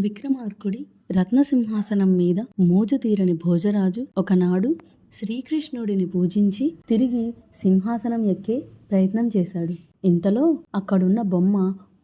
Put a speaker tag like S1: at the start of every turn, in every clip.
S1: విక్రమార్కుడి రత్నసింహాసనం మీద మోజు తీరని భోజరాజు ఒకనాడు శ్రీకృష్ణుడిని పూజించి తిరిగి సింహాసనం ఎక్కే ప్రయత్నం చేశాడు. ఇంతలో అక్కడున్న బొమ్మ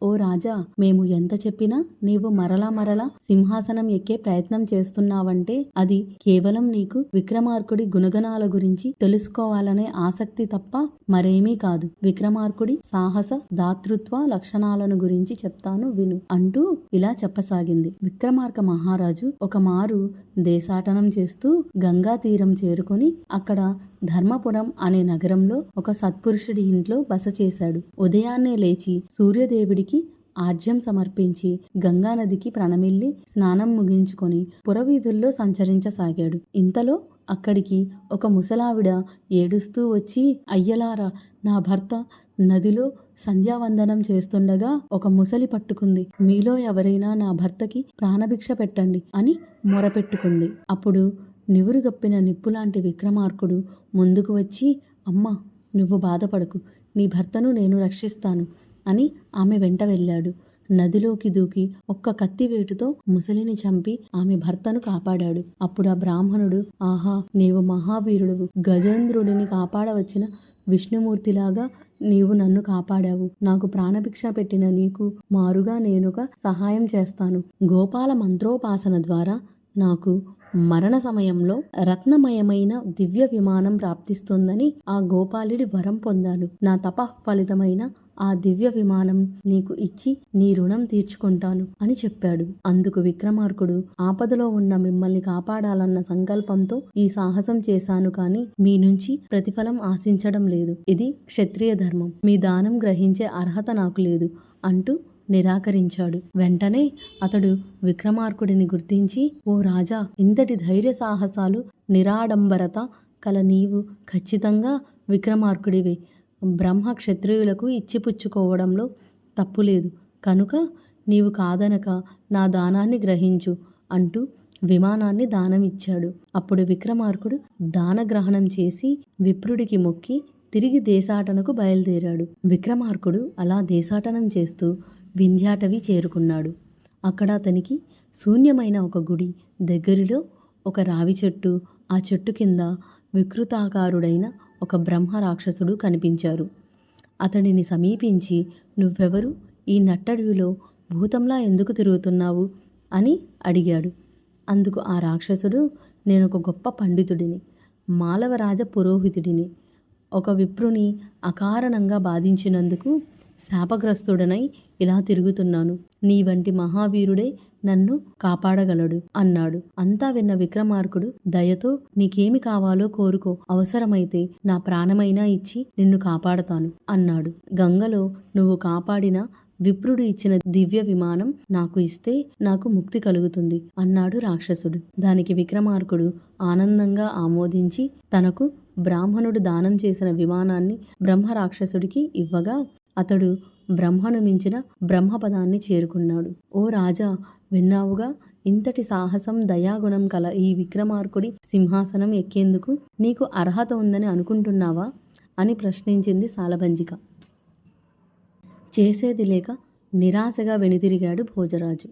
S1: ఓ రాజా మేము ఎంత చెప్పినా నీవు మరలా మరలా సింహాసనం ఎక్కే ప్రయత్నం చేస్తున్నావంటే అది కేవలం నీకు విక్రమార్కుడి గుణగణాల గురించి తెలుసుకోవాలనే ఆసక్తి తప్ప మరేమీ కాదు. విక్రమార్కుడి సాహస దాతృత్వ లక్షణాలను గురించి చెప్తాను విను అంటూ ఇలా చెప్పసాగింది. విక్రమార్క మహారాజు ఒక మారు దేశాటనం చేస్తూ గంగా తీరం చేరుకొని అక్కడ ధర్మపురం అనే నగరంలో ఒక సత్పురుషుడి ఇంట్లో బస చేశాడు. ఉదయాన్నే లేచి సూర్యదేవుడికి ఆర్జ్యం సమర్పించి గంగానదికి ప్రణమిల్లి స్నానం ముగించుకొని పురవీధుల్లో సంచరించసాగాడు. ఇంతలో అక్కడికి ఒక ముసలావిడ ఏడుస్తూ వచ్చి అయ్యలారా నా భర్త నదిలో సంధ్యావందనం చేస్తుండగా ఒక ముసలి పట్టుకుంది. మీలో ఎవరైనా నా భర్తకి ప్రాణభిక్ష పెట్టండి అని మొరపెట్టుకుంది. అప్పుడు నివురుగప్పిన నిప్పులాంటి విక్రమార్కుడు ముందుకు వచ్చి అమ్మా నువ్వు బాధపడకు. నీ భర్తను నేను రక్షిస్తాను అని ఆమె వెంట వెళ్ళాడు. నదిలోకి దూకి ఒక్క కత్తివేటుతో ముసలిని చంపి ఆమె భర్తను కాపాడాడు. అప్పుడు ఆ బ్రాహ్మణుడు ఆహా నీవు మహావీరుడు గజేంద్రుడిని కాపాడవచ్చిన విష్ణుమూర్తిలాగా నీవు నన్ను కాపాడావు. నాకు ప్రాణభిక్ష పెట్టిన నీకు మారుగా నేనొక సహాయం చేస్తాను. గోపాల మంత్రోపాసన ద్వారా నాకు మరణ సమయంలో రత్నమయమైన దివ్య విమానం ప్రాప్తిస్తుందని ఆ గోపాలుడి వరం పొందాను. నా తప ఫలితమైన ఆ దివ్య విమానం నీకు ఇచ్చి నీ రుణం తీర్చుకుంటాను అని చెప్పాడు. అందుకు విక్రమార్కుడు ఆపదలో ఉన్న మిమ్మల్ని కాపాడాలన్న సంకల్పంతో ఈ సాహసం చేశాను కానీ మీ నుంచి ప్రతిఫలం ఆశించడం లేదు. ఇది క్షత్రియ ధర్మం. మీ దానం గ్రహించే అర్హత నాకు లేదు అంటూ నిరాకరించాడు. వెంటనే అతడు విక్రమార్కుడిని గుర్తించి ఓ రాజా ఇంతటి ధైర్య సాహసాలు నిరాడంబరత కల నీవు ఖచ్చితంగా విక్రమార్కుడివే. బ్రహ్మ క్షత్రియులకు ఇచ్చిపుచ్చుకోవడంలో తప్పులేదు. కనుక నీవు కాదనక నా దానాన్ని గ్రహించు అంటూ విమానాన్ని దానమిచ్చాడు. అప్పుడు విక్రమార్కుడు దానగ్రహణం చేసి విప్రుడికి మొక్కి తిరిగి దేశాటనకు బయలుదేరాడు. విక్రమార్కుడు అలా దేశాటనం చేస్తూ వింధ్యాటవి చేరుకున్నాడు. అక్కడ అతనికి శూన్యమైన ఒక గుడి దగ్గరలో ఒక రావి చెట్టు ఆ చెట్టు కింద వికృతాకారుడైన ఒక బ్రహ్మ రాక్షసుడు కనిపించారు. అతడిని సమీపించి నువ్వెవరు? ఈ నట్టడవిలో భూతంలా ఎందుకు తిరుగుతున్నావు? అని అడిగాడు. అందుకు ఆ రాక్షసుడు నేను ఒక గొప్ప పండితుడిని మాలవరాజ పురోహితుడిని. ఒక విప్రుని అకారణంగా బాధించినందుకు శాపగ్రస్తుడనై ఇలా తిరుగుతున్నాను. నీ వంటి మహావీరుడే నన్ను కాపాడగలడు అన్నాడు. అంతా విన్న విక్రమార్కుడు దయతో నీకేమి కావాలో కోరుకో అవసరమైతే నా ప్రాణమైనా ఇచ్చి నిన్ను కాపాడతాను అన్నాడు. గంగలో నువ్వు కాపాడిన విప్రుడు ఇచ్చిన దివ్య విమానం నాకు ఇస్తే నాకు ముక్తి కలుగుతుంది అన్నాడు రాక్షసుడు. దానికి విక్రమార్కుడు ఆనందంగా ఆమోదించి తనకు బ్రాహ్మణుడు దానం చేసిన విమానాన్ని బ్రహ్మ రాక్షసుడికి ఇవ్వగా అతడు బ్రహ్మను మించిన బ్రహ్మపదాన్ని చేరుకున్నాడు. ఓ రాజా విన్నావుగా? ఇంతటి సాహసం దయాగుణం కల ఈ విక్రమార్కుడి సింహాసనం ఎక్కేందుకు నీకు అర్హత ఉందని అనుకుంటున్నావా? అని ప్రశ్నించింది సాలభంజిక. చేసేది లేక నిరాశగా వెనుతిరిగాడు భోజరాజు.